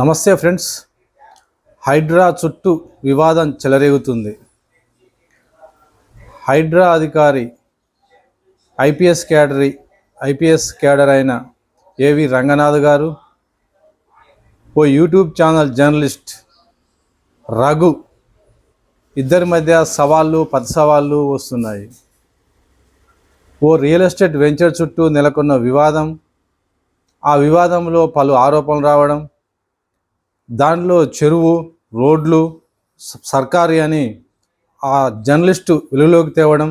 నమస్తే ఫ్రెండ్స్. హైడ్రా చుట్టూ వివాదం చెలరేగుతుంది. హైడ్రా అధికారి ఐపీఎస్ క్యాడరీ ఐపీఎస్ క్యాడర్ అయిన ఏవి రంగనాథ్ గారు ఓ యూట్యూబ్ ఛానల్ జర్నలిస్ట్ రఘు ఇద్దరి మధ్య సవాళ్ళు పది సవాళ్ళు వస్తున్నాయి. ఓ రియల్ ఎస్టేట్ వెంచర్ చుట్టూ నెలకొన్న వివాదం ఆ వివాదంలో పలు ఆరోపణలు రావడం దానిలో చెరువు రోడ్లు సర్కారీ అని ఆ జర్నలిస్టు వెలుగులోకి తేవడం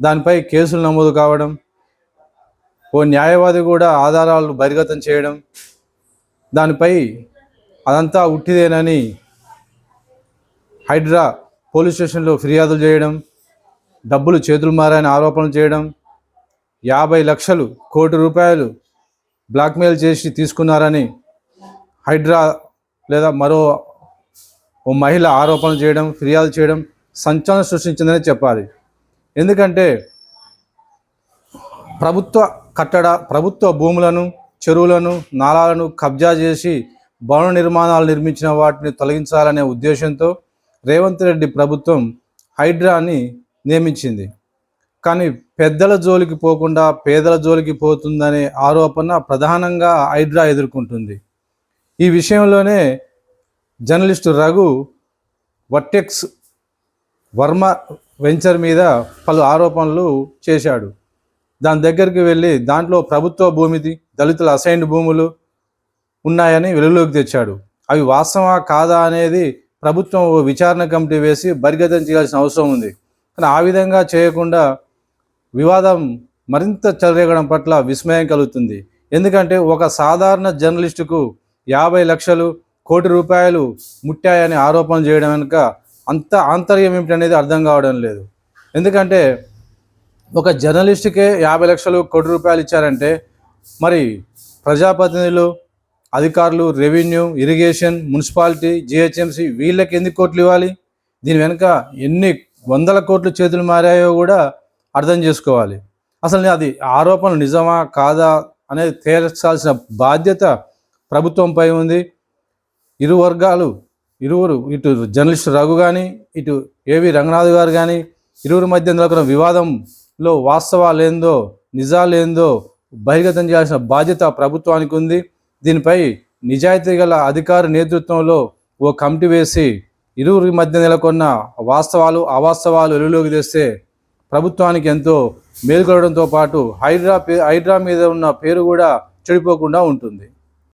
దానిపై కేసులు నమోదు కావడం ఓ న్యాయవాది కూడా ఆధారాలు బహిర్గతం చేయడం దానిపై అదంతా ఉట్టిదేనని హైడ్రా పోలీస్ స్టేషన్లో ఫిర్యాదులు చేయడం డబ్బులు చేతులు మారని ఆరోపణలు చేయడం యాభై లక్షలు కోటి రూపాయలు బ్లాక్మెయిల్ చేసి తీసుకున్నారని హైడ్రా లేదా మరో ఓ మహిళ ఆరోపణలు చేయడం ఫిర్యాదు చేయడం సంచలనం సృష్టించిందని చెప్పాలి. ఎందుకంటే ప్రభుత్వ కట్టడ ప్రభుత్వ భూములను చెరువులను నాలాలను కబ్జా చేసి భవన నిర్మాణాలు నిర్మించిన వాటిని తొలగించాలనే ఉద్దేశంతో రేవంత్ రెడ్డి ప్రభుత్వం హైడ్రాని నియమించింది. కానీ పెద్దల జోలికి పోకుండా పేదల జోలికి పోతుందనే ఆరోపణ ప్రధానంగా హైడ్రా ఎదుర్కొంటుంది. ఈ విషయంలోనే journalist Raghu Vertex Varma venture మీద పలు ఆరోపణలు చేశాడు. దాని దగ్గరికి వెళ్ళి దాంట్లో ప్రభుత్వ భూమిది దళితుల అసైన్డ్ భూములు ఉన్నాయని వెలుగులోకి తెచ్చాడు. అవి వాస్తవా కాదా అనేది ప్రభుత్వం ఓ విచారణ కమిటీ వేసి బరిగతం చేయాల్సిన అవసరం ఉంది. కానీ ఆ విధంగా చేయకుండా వివాదం మరింత చెలరేగడం పట్ల విస్మయం కలుగుతుంది. ఎందుకంటే ఒక సాధారణ జర్నలిస్టుకు యాభై లక్షలు కోటి రూపాయలు ముట్టాయని ఆరోపణ చేయడం వెనుక అంత ఆంతర్యం ఏమిటనేది అర్థం కావడం లేదు. ఎందుకంటే ఒక జర్నలిస్ట్కే యాభై లక్షలు కోటి రూపాయలు ఇచ్చారంటే మరి ప్రజాప్రతినిధులు అధికారులు రెవెన్యూ ఇరిగేషన్ మున్సిపాలిటీ జిహెచ్ఎంసీ వీళ్ళకి ఎన్ని కోట్లు ఇవ్వాలి? దీని వెనుక ఎన్ని వందల కోట్లు చేతులు మారాయో కూడా అర్థం చేసుకోవాలి. అసలు అది ఆరోపణ నిజమా కాదా అనేది తేల్చాల్సిన బాధ్యత ప్రభుత్వంపై ఉంది. ఇరు వర్గాలు ఇరువురు ఇటు జర్నలిస్ట్ రఘు కానీ ఇటు ఏవి రంగనాథ్ గారు కానీ ఇరువురి మధ్య నెలకొన్న వివాదంలో వాస్తవాలు ఏందో బహిర్గతం చేయాల్సిన బాధ్యత ప్రభుత్వానికి ఉంది. దీనిపై నిజాయితీ గల అధికారి నేతృత్వంలో ఓ కమిటీ వేసి ఇరువురి మధ్య నెలకొన్న వాస్తవాలు అవాస్తవాలు వెలుగులోకి తెస్తే ప్రభుత్వానికి ఎంతో మేలుకొనడంతో పాటు హైడ్రా హైడ్రా మీద ఉన్న పేరు కూడా చెడిపోకుండా ఉంటుంది.